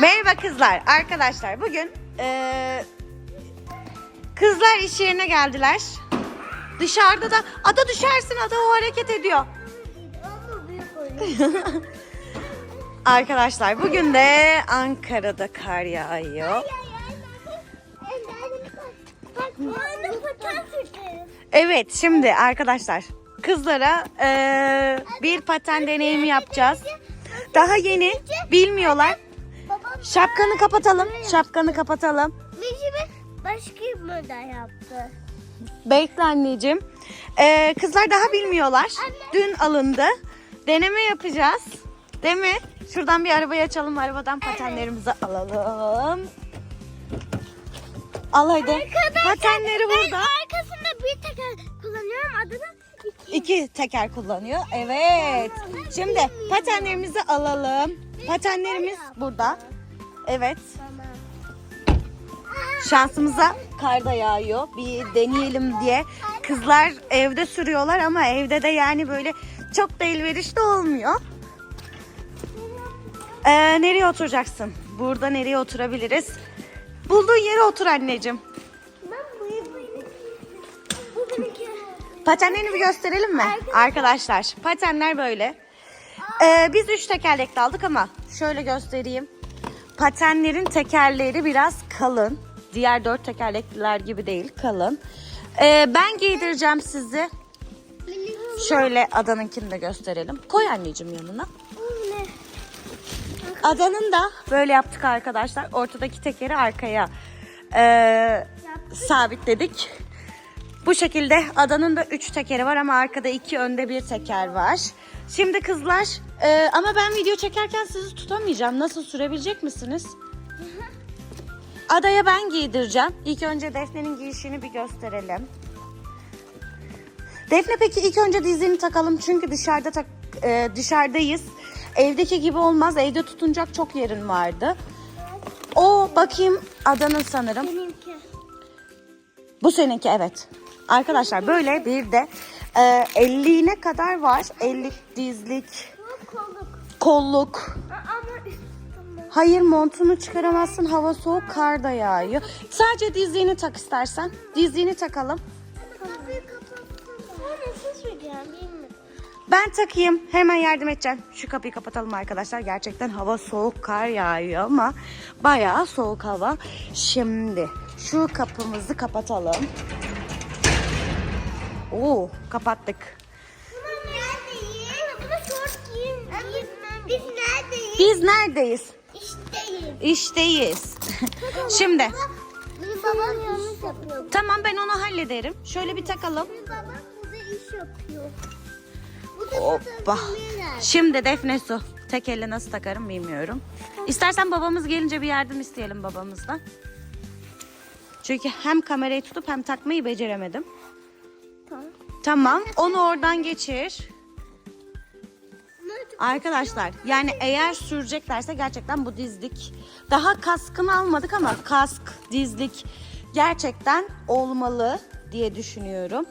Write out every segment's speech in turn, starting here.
Merhaba kızlar. Arkadaşlar bugün eee, kızlar iş yerine geldiler. Dışarıda da ada düşersin ada o hareket ediyor. Arkadaşlar bugün de Ankara'da kar yağıyor. Evet şimdi arkadaşlar kızlara eee, bir paten deneyimi yapacağız. Daha yeni bilmiyorlar. Şapkanı kapatalım. Şapkanı kapatalım. Bici başka bir model yaptı. Bekle anneciğim. Ee, kızlar daha bilmiyorlar. Anne. Dün alındı. Deneme yapacağız. Değil mi? Şuradan bir arabayı açalım. Arabadan patenlerimizi alalım. Al hadi. Patenleri burada. Arkasında bir teker kullanıyorum. Adı da iki. İki teker kullanıyor. Evet. Şimdi patenlerimizi alalım. Patenlerimiz burada. Evet. Tamam. Şansımıza kar da yağıyor. Bir deneyelim diye. Kızlar evde sürüyorlar ama evde de yani böyle çok da elverişli olmuyor. Ee, nereye oturacaksın? Burada nereye oturabiliriz? Bulduğun yere otur anneciğim. Patenlerini bir gösterelim mi? Arkadaşlar patenler böyle. Ee, biz üç tekerlekli aldık ama şöyle göstereyim. Patenlerin tekerleri biraz kalın. Diğer dört tekerlekliler gibi değil kalın. Ee, ben giydireceğim sizi. Şöyle adanınkini de gösterelim. Koy anneciğim yanına. Adanın da böyle yaptık arkadaşlar. Ortadaki tekeri arkaya ee, sabitledik. Bu şekilde adanın da üç tekeri var ama arkada iki önde bir teker var. Şimdi kızlar ee, ama ben video çekerken sizi tutamayacağım. Nasıl sürebilecek misiniz? Adaya ben giydireceğim. İlk önce Defne'nin giyişini bir gösterelim. Defne peki ilk önce dizini takalım çünkü dışarıda tak, e, dışarıdayız. Evdeki gibi olmaz. Evde tutunacak çok yerin vardı. O bakayım adanın sanırım. Benimki. Bu seninki evet. Arkadaşlar böyle bir de e, 50'ine kadar var. 50 dizlik, kolluk. kolluk. Hayır montunu çıkaramazsın. Hava soğuk, kar da yağıyor. Sadece dizliğini tak istersen. Dizliğini takalım. Ben takayım. Hemen yardım edeceğim. Şu kapıyı kapatalım arkadaşlar. Gerçekten hava soğuk, kar yağıyor ama bayağı soğuk hava. Şimdi şu kapımızı kapatalım. Oo, kapattık. Bunlar neredeyiz? Ama şort giyin. Biz neredeyiz? Biz neredeyiz? İşteyiz. İşteyiz. Şimdi Benim babam yanlış yapıyor. tamam ben onu hallederim. Şöyle bir takalım. Benim babam burada iş yapıyor. Bu da Hoppa. Şimdi Defne Su. Tek elle nasıl takarım bilmiyorum. İstersen babamız gelince bir yardım isteyelim babamızdan. Çünkü hem kamerayı tutup hem takmayı beceremedim. Tamam. Onu oradan geçir. Arkadaşlar yani eğer süreceklerse gerçekten bu dizlik. Daha kaskını almadık ama kask, dizlik gerçekten olmalı diye düşünüyorum.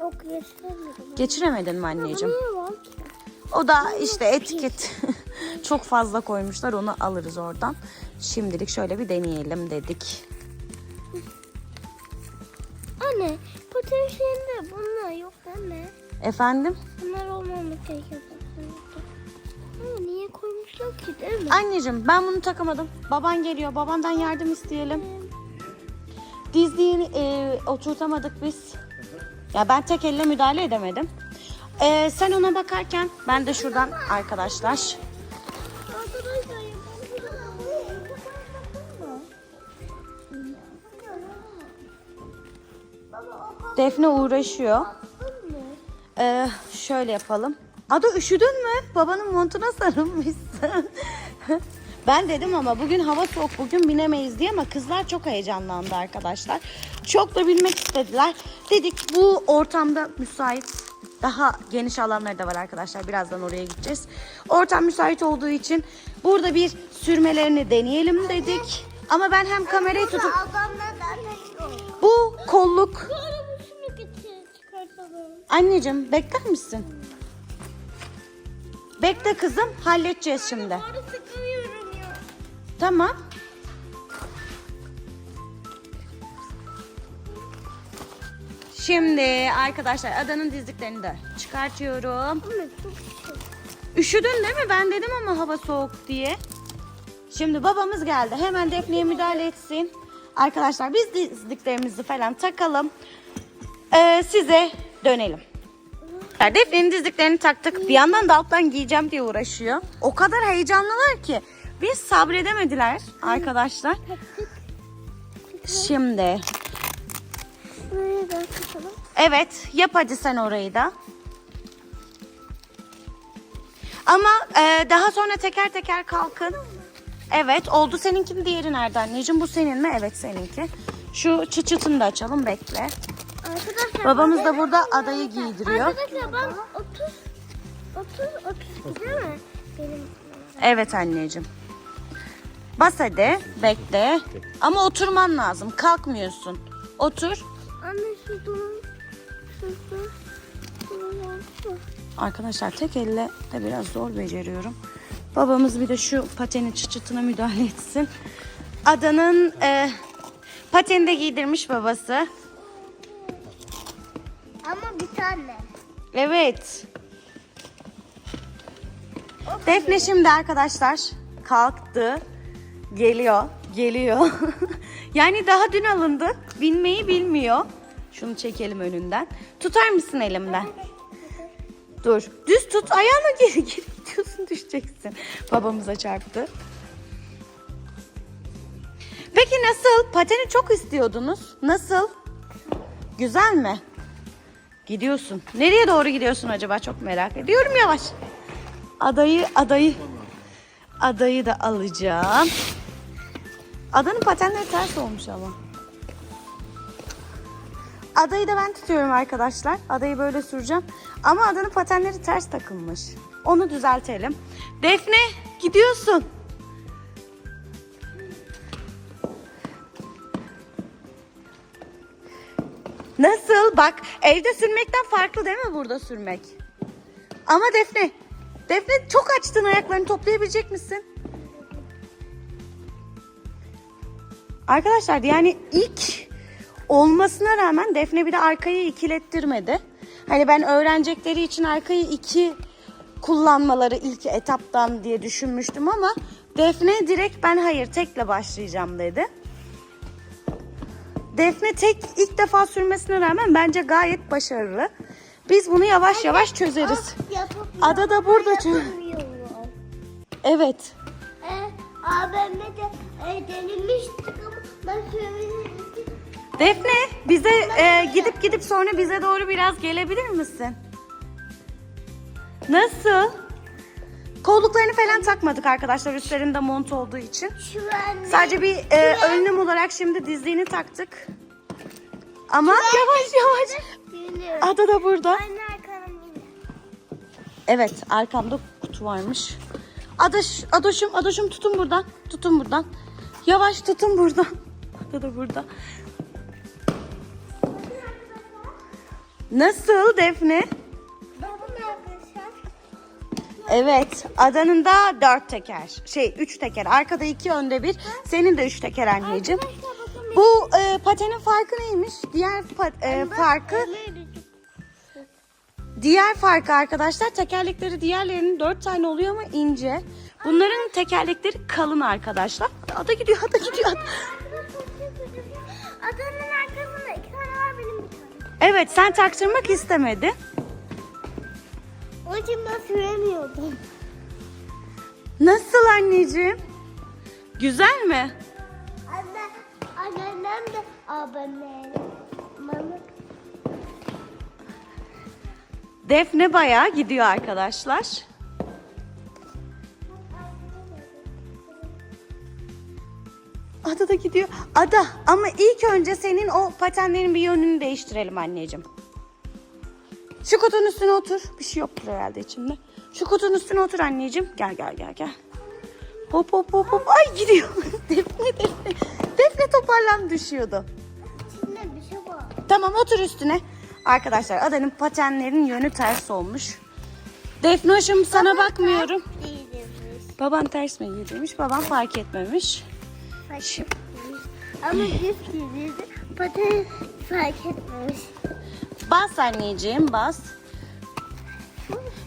Yok geçiremedim. Geçiremedin mi anneciğim? O da işte etiket. Çok fazla koymuşlar onu alırız oradan. Şimdilik şöyle bir deneyelim dedik. Anne potansiyelinde bunlar yok değil mi? Efendim? Bunlar olmaması gerekiyor. Ama niye koymuşlar ki değil mi? Anneciğim ben bunu takamadım. Baban geliyor. Babandan yardım isteyelim. Dizliğini e, oturtamadık biz. Ya ben tek elle müdahale edemedim. E, sen ona bakarken ben de şuradan. Arkadaşlar Defne uğraşıyor. E, şöyle yapalım. Ada üşüdün mü? Babanın montuna sarılmışsın. ben dedim ama bugün hava soğuk bugün binemeyiz diye ama kızlar çok heyecanlandı arkadaşlar. Çok da bilmek istediler. Dedik bu ortamda müsait daha geniş alanları da var arkadaşlar. Birazdan oraya gideceğiz. Ortam müsait olduğu için burada bir sürmelerini deneyelim dedik. Ama ben hem kamerayı tutup bu kolluk. Anneciğim bekler misin? Bekle kızım halledeceğiz şimdi. Doğru sıkılıyorum ya. Tamam. Şimdi arkadaşlar adanın dizliklerini de çıkartıyorum. Üşüdün değil mi? Ben dedim ama hava soğuk diye. Şimdi babamız geldi. Hemen Defne'ye müdahale etsin. Arkadaşlar biz dizliklerimizi falan takalım. Ee, size dönelim. Defne'nin dizliklerini taktık. Bir yandan da alttan giyeceğim diye uğraşıyor. O kadar heyecanlılar ki. Biz sabredemediler arkadaşlar. Şimdi. Evet, yap hadi sen orayı da. Ama e, daha sonra teker teker kalkın. Evet, oldu seninki diğeri nerede anneciğim? Bu senin mi? Evet seninki. Şu çıt da açalım, bekle. Arkadaşlar Babamız da burada adayı giydiriyor. Arkadaşlar ben 30 30 32 değil mi? Benim Evet anneciğim. Bas hadi, bekle. Ama oturman lazım, kalkmıyorsun. Otur. anne şu. Arkadaşlar tek elle de biraz zor beceriyorum. Babamız bir de şu patenin çıçıtına müdahale etsin. Adanın e, pateni de giydirmiş babası. Ama bir tane. Evet. Defne şimdi arkadaşlar kalktı. Geliyor. Geliyor. yani daha dün alındı. Binmeyi bilmiyor. Şunu çekelim önünden. Tutar mısın elimden? Dur. Düz tut. Ayağına geri geri gidiyorsun düşeceksin. Babamıza çarptı. Peki nasıl? Pateni çok istiyordunuz. Nasıl? Güzel mi? Gidiyorsun. Nereye doğru gidiyorsun acaba? Çok merak ediyorum yavaş. Adayı, adayı, adayı da alacağım. Adanın patenleri ters olmuş ama. Adayı da ben tutuyorum arkadaşlar. Adayı böyle süreceğim. Ama adanın patenleri ters takılmış. Onu düzeltelim. Defne gidiyorsun. Nasıl? Bak evde sürmekten farklı değil mi burada sürmek? Ama Defne, Defne çok açtın ayaklarını toplayabilecek misin? Arkadaşlar yani ilk olmasına rağmen Defne bir de arkayı ikilettirmedi. Hani ben öğrenecekleri için arkayı iki kullanmaları ilk etaptan diye düşünmüştüm ama Defne direkt ben hayır tekle başlayacağım dedi. Defne tek ilk defa sürmesine rağmen bence gayet başarılı. Biz bunu yavaş yavaş çözeriz. Ada da burada çö- yapamıyorum. Evet. E, e, denemiştik ama ben söylemiştim. Defne bize e, gidip gidip sonra bize doğru biraz gelebilir misin? Nasıl? Kolluklarını falan takmadık arkadaşlar üstlerinde mont olduğu için. Şu anne. Sadece bir e, önlem olarak şimdi dizliğini taktık. Ama yavaş yavaş. Geliyorum. Ada da burada. Anne. Evet arkamda kutu varmış. Adaş, Adoşum, Adoşum tutun buradan. Tutun buradan. Yavaş tutun buradan. Ada da burada. Nasıl Defne? Evet, adanın da dört teker. Şey, üç teker. Arkada iki, önde bir. Senin de üç teker anneciğim. Bu e, patenin farkı neymiş? Diğer pa- e, farkı, diğer farkı arkadaşlar tekerlekleri diğerlerinin dört tane oluyor ama ince. Bunların tekerlekleri kalın arkadaşlar. Ada gidiyor, ada gidiyor. ada- Adanın arkasında iki tane var benim bir tane. Evet, sen taktırmak istemedin. İçin ben süremiyordum. Nasıl anneciğim? Güzel mi? Anne, anneannem de. Bana Defne bayağı gidiyor arkadaşlar. Ada da gidiyor. Ada ama ilk önce senin o patenlerin bir yönünü değiştirelim anneciğim. Şu kutunun üstüne otur. Bir şey yoktur herhalde içinde. Şu kutunun üstüne otur anneciğim. Gel gel gel gel. Hop hop hop hop. Ay gidiyor. Defne Defne. Defne toparlan düşüyordu. bir şey var. Tamam otur üstüne. Arkadaşlar adanın patenlerin yönü ters olmuş. Defnoş'um sana bakmıyorum. Değilmiş. Baban ters mi giydirmiş? Baban fark etmemiş. Fark Ama düz giydirdi. Patates fark etmemiş. Bas anneciğim bas.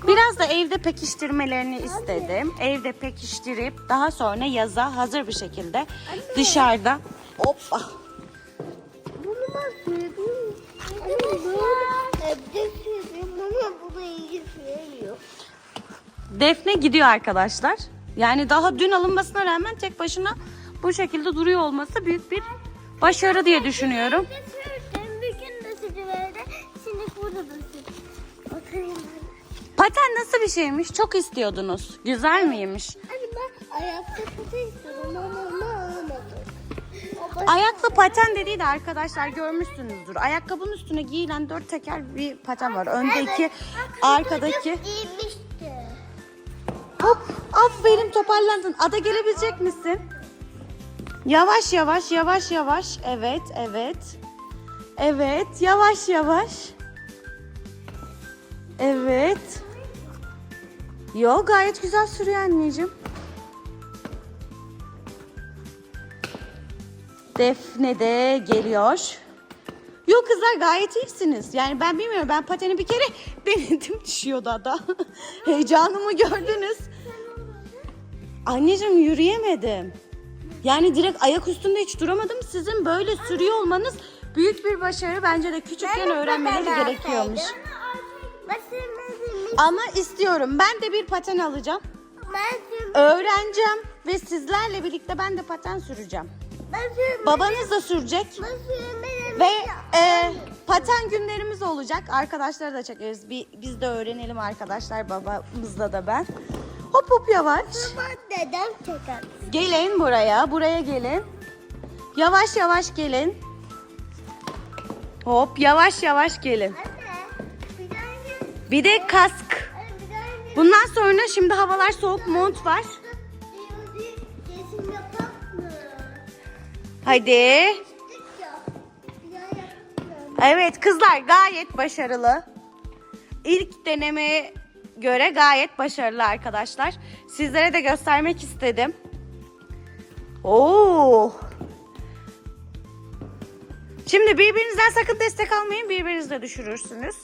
Biraz da evde pekiştirmelerini istedim. Evde pekiştirip daha sonra yaza hazır bir şekilde dışarıda hoppa. Bunu. Evde ama iyi. Defne gidiyor arkadaşlar. Yani daha dün alınmasına rağmen tek başına bu şekilde duruyor olması büyük bir başarı diye düşünüyorum. Paten nasıl bir şeymiş? Çok istiyordunuz. Güzel miymiş? Hani ben ayakta patates istedim ama alamadım. Ayaklı paten dediği de arkadaşlar görmüşsünüzdür. Ayakkabının üstüne giyilen dört teker bir paten var. Öndeki, Evet, arkadaki. Hop, aferin toparlandın. Ada gelebilecek misin? Yavaş yavaş, yavaş yavaş. Evet, evet. Evet, yavaş yavaş. Evet. Yo gayet güzel sürüyor anneciğim. Defne de geliyor. Yok kızlar gayet iyisiniz. Yani ben bilmiyorum ben pateni bir kere denedim düşüyordu ada. Heyecanımı gördünüz. Anneciğim yürüyemedim. Yani direkt ayak üstünde hiç duramadım. Sizin böyle sürüyor olmanız büyük bir başarı. Bence de küçükken öğrenmeleri gerekiyormuş. Ama istiyorum. Ben de bir paten alacağım. Öğreneceğim ve sizlerle birlikte ben de paten süreceğim. Babanız da sürecek. Ve e, paten günlerimiz olacak. Arkadaşları da çekeriz. Bir, biz de öğrenelim arkadaşlar babamızla da ben. Hop hop yavaş. dedem çeker. Gelin buraya. Buraya gelin. Yavaş yavaş gelin. Hop yavaş yavaş gelin. Bir de kask. Bundan sonra şimdi havalar soğuk mont var. Hadi. Evet kızlar gayet başarılı. İlk denemeye göre gayet başarılı arkadaşlar. Sizlere de göstermek istedim. Oo. Şimdi birbirinizden sakın destek almayın. Birbirinizi de düşürürsünüz.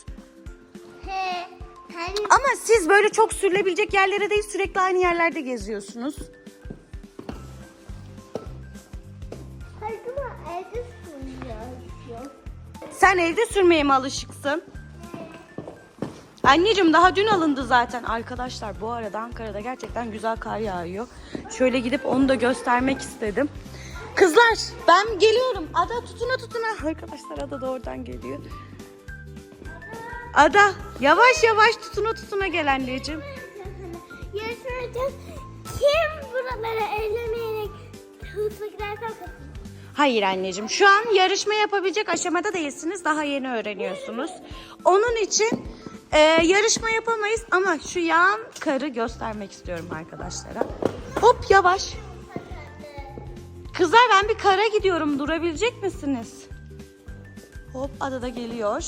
Ama siz böyle çok sürülebilecek yerlere değil sürekli aynı yerlerde geziyorsunuz. Hakkıma evde sürüyor. Sen evde sürmeye mi alışıksın? Anneciğim daha dün alındı zaten. Arkadaşlar bu arada Ankara'da gerçekten güzel kar yağıyor. Şöyle gidip onu da göstermek istedim. Kızlar ben geliyorum. Ada tutuna tutuna. Arkadaşlar Ada da oradan geliyor. Ada yavaş yavaş tutuna tutuna gel anneciğim. Yarışmacı kim buralara ellemeyerek hızlı giderse kazanır. Hayır anneciğim şu an yarışma yapabilecek aşamada değilsiniz. Daha yeni öğreniyorsunuz. Onun için e, yarışma yapamayız ama şu yağan karı göstermek istiyorum arkadaşlara. Hop yavaş. Kızlar ben bir kara gidiyorum. Durabilecek misiniz? Hop ada da geliyor.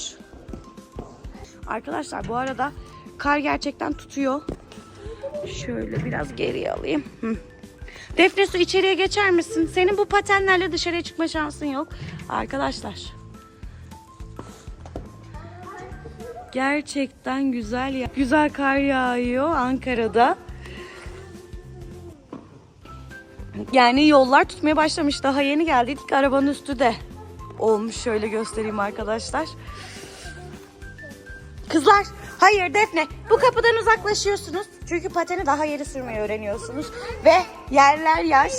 Arkadaşlar bu arada kar gerçekten tutuyor. Şöyle biraz geriye alayım. Hı. Defne su içeriye geçer misin? Senin bu patenlerle dışarıya çıkma şansın yok. Arkadaşlar. Gerçekten güzel ya. Güzel kar yağıyor Ankara'da. Yani yollar tutmaya başlamış. Daha yeni geldik. Arabanın üstü de olmuş. Şöyle göstereyim arkadaşlar. Kızlar, hayır Defne. Bu kapıdan uzaklaşıyorsunuz. Çünkü pateni daha yeni sürmeyi öğreniyorsunuz. Ve yerler yaş.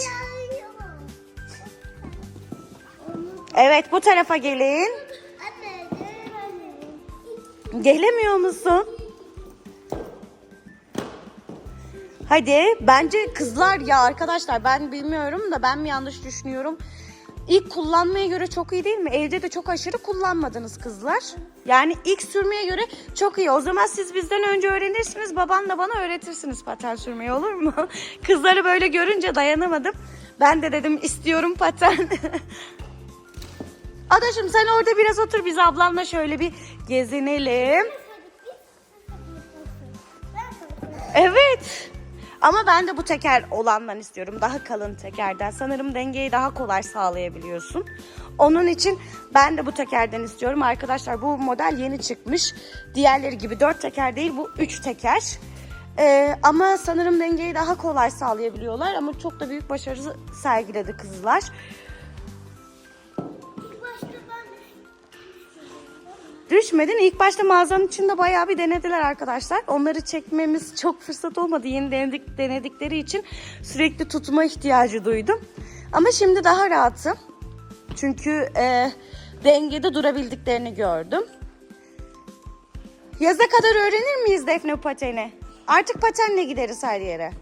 Evet, bu tarafa gelin. Gelemiyor musun? Hadi bence kızlar ya arkadaşlar ben bilmiyorum da ben mi yanlış düşünüyorum. İlk kullanmaya göre çok iyi değil mi? Evde de çok aşırı kullanmadınız kızlar. Yani ilk sürmeye göre çok iyi. O zaman siz bizden önce öğrenirsiniz. Baban da bana öğretirsiniz paten sürmeyi olur mu? Kızları böyle görünce dayanamadım. Ben de dedim istiyorum paten. Adaşım sen orada biraz otur biz ablamla şöyle bir gezinelim. Evet. Ama ben de bu teker olandan istiyorum. Daha kalın tekerden. Sanırım dengeyi daha kolay sağlayabiliyorsun. Onun için ben de bu tekerden istiyorum. Arkadaşlar bu model yeni çıkmış. Diğerleri gibi dört teker değil bu üç teker. Ee, ama sanırım dengeyi daha kolay sağlayabiliyorlar. Ama çok da büyük başarı sergiledi kızlar. Düşmedin. İlk başta mağazanın içinde bayağı bir denediler arkadaşlar. Onları çekmemiz çok fırsat olmadı. Yeni denedik, denedikleri için sürekli tutma ihtiyacı duydum. Ama şimdi daha rahatım. Çünkü e, dengede durabildiklerini gördüm. Yaza kadar öğrenir miyiz Defne pateni? Artık patenle gideriz her yere.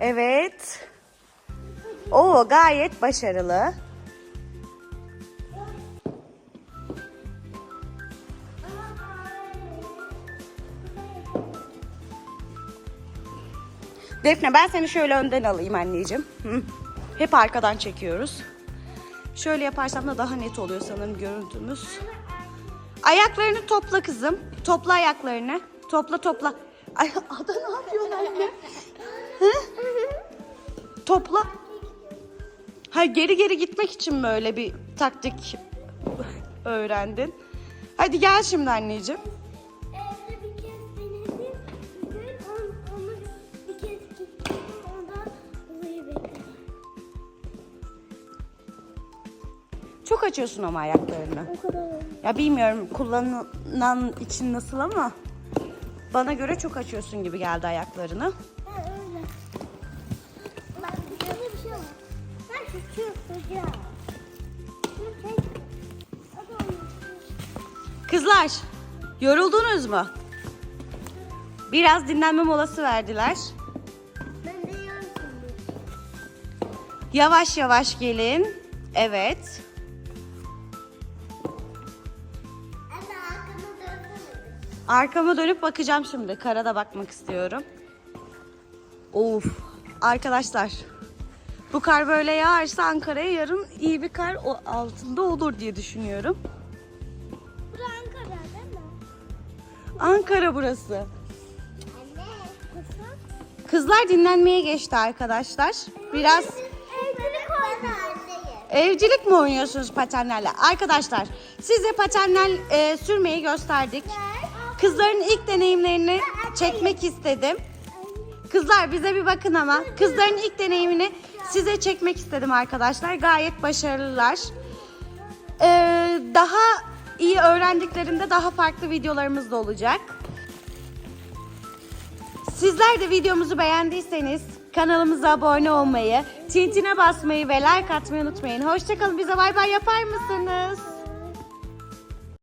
Evet. O gayet başarılı. Defne ben seni şöyle önden alayım anneciğim. Hep arkadan çekiyoruz. Şöyle yaparsam da daha net oluyor sanırım görüntümüz. Ayaklarını topla kızım. Topla ayaklarını. Topla topla. Ay Ada ne yapıyorsun anne? Hı? Topla. Ha geri geri gitmek için mi öyle bir taktik öğrendin? Hadi gel şimdi anneciğim. Evde bir kez denedim. Bugün on, onu bir kez gittim. Ondan dolayı bekledim. Çok açıyorsun ama ayaklarını. O kadar. Ya bilmiyorum kullanan için nasıl ama bana göre çok açıyorsun gibi geldi ayaklarını. Yoruldunuz mu? Biraz dinlenme molası verdiler. Ben de. Yavaş yavaş gelin. Evet. Arkama dönüp bakacağım şimdi. Karada bakmak istiyorum. Of. Arkadaşlar. Bu kar böyle yağarsa Ankara'ya yarın iyi bir kar altında olur diye düşünüyorum. Ankara burası. Kızlar dinlenmeye geçti arkadaşlar. Biraz evcilik mi oynuyorsunuz patenlerle? Arkadaşlar size patenler e, sürmeyi gösterdik. Kızların ilk deneyimlerini çekmek istedim. Kızlar bize bir bakın ama. Kızların ilk deneyimini size çekmek istedim arkadaşlar. Gayet başarılılar. Ee, daha iyi öğrendiklerinde daha farklı videolarımız da olacak. Sizler de videomuzu beğendiyseniz kanalımıza abone olmayı, tintine basmayı ve like atmayı unutmayın. Hoşçakalın. Bize bay bay yapar mısınız?